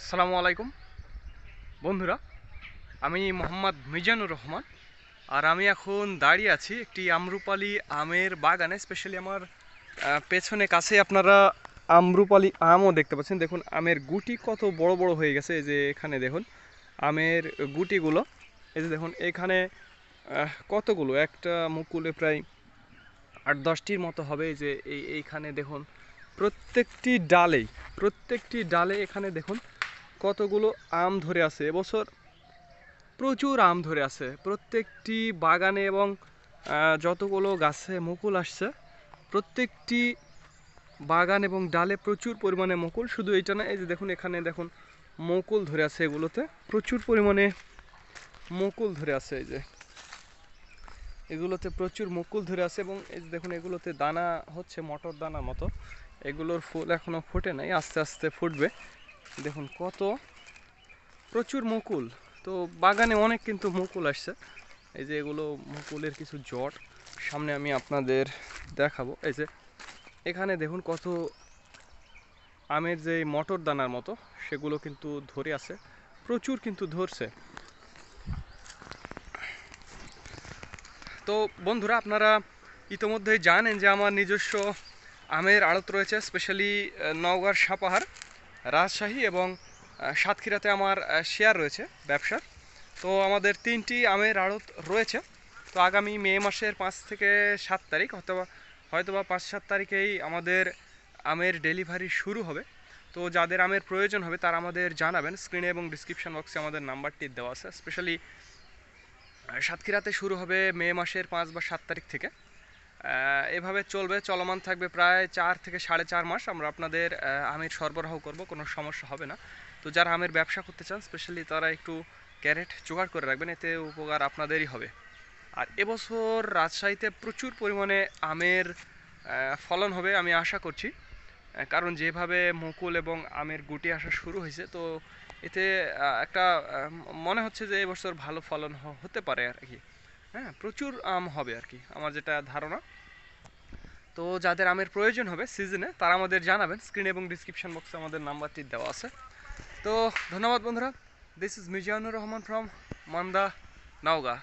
আসসালামু আলাইকুম। বন্ধুরা, আমি মোহাম্মদ মিজানুর রহমান, আর আমি এখন দাঁড়িয়ে আছি একটি আমরুপালি আমের বাগানে স্পেশালি আমার পেছনে কাছে আপনারা আমরুপালি আমও দেখতে পাচ্ছেন। দেখুন, আমের গুটি কত বড় বড় হয়ে গেছে, এই যে এখানে দেখুন, আমের গুটিগুলো। এই যে দেখুন, এখানে কতগুলো? একটা মুকুলে প্রায় আট দশটির মতো হবে যে এই এইখানে দেখুন, প্রত্যেকটি ডালেই, প্রত্যেকটি ডালে এখানে দেখুন কতগুলো আম ধরে আছে? এবছর প্রচুর আম ধরে আছে। প্রত্যেকটি বাগানে এবং যতগুলো গাছে মুকুল আসছে, প্রত্যেকটি বাগান এবং ডালে প্রচুর পরিমাণে মুকুল। শুধু এইটা না, এই যে দেখুন এখানে দেখুন মুকুল ধরে আছে এগুলোতে। প্রচুর পরিমাণে মুকুল ধরে আছে এই যে। এগুলোতে প্রচুর মুকুল ধরে আছে এবং এই যে দেখুন এগুলোতে দানা হচ্ছে, মটর দানা মতো। এগুলোর ফুল এখনও ফোটে নাই, আস্তে আস্তে ফুটবে। দেখুন, কত প্রচুর মুকুল। তো বাগানে অনেক কিন্তু মুকুল আসছে। এই যে এগুলো মুকুলের কিছু জট। সামনে আমি আপনাদের দেখাবো। এই যে এখানে দেখুন, কত আমের যে মটর দানার মতো, সেগুলো কিন্তু ধরে আছে। প্রচুর কিন্তু ধরছে। তো বন্ধুরা, আপনারা ইতোমধ্যেই জানেন যে আমার নিজস্ব আমের আড়ত রয়েছে, স্পেশালি নওগাঁর সাপাহার। রাজশাহী এবং সাতক্ষীরাতে আমার শেয়ার রয়েছে ব্যবসার। তো আমাদের তিনটি আমের আড়ত রয়েছে। তো আগামী মে মাসের পাঁচ থেকে সাত তারিখ অথবা হয়তোবা পাঁচ সাত তারিখেই আমাদের আমের ডেলিভারি শুরু হবে। তো যাদের আমের প্রয়োজন হবে তারা আমাদের জানাবেন। স্ক্রিনে এবং ডিসক্রিপশন বক্সে আমাদের নাম্বারটি দেওয়া আছে। স্পেশালি সাতক্ষীরাতে শুরু হবে মে মাসের পাঁচ বা সাত তারিখ থেকে। এভাবে চলবে, চলমান থাকবে প্রায় চার থেকে সাড়ে চার মাস। আমরা আপনাদের আমের সরবরাহ করব, কোনো সমস্যা হবে না। তো যারা আমের ব্যবসা করতে চান স্পেশালি তারা একটু ক্যারেট জোগাড় করে রাখবেন, এতে উপকার আপনাদেরই হবে। আর এবছর রাজশাহীতে প্রচুর পরিমাণে আমের ফলন হবে আমি আশা করছি। কারণ যেভাবে মুকুল এবং আমের গুটি আসা শুরু হয়েছে, তো এতে একটা মনে হচ্ছে যে এবছর ভালো ফলন হতে পারে আর কি। হ্যাঁ প্রচুর আম হবে আর কি, আমার যেটা ধারণা। তো যাদের আমের প্রয়োজন হবে সিজনে তারা আমাদের জানাবেন স্ক্রিন এবং ডিসক্রিপশন বক্সে আমাদের নাম্বারটি দেওয়া আছে। তো ধন্যবাদ বন্ধুরা this is Mizanur Rahman from Manda, Naogaon.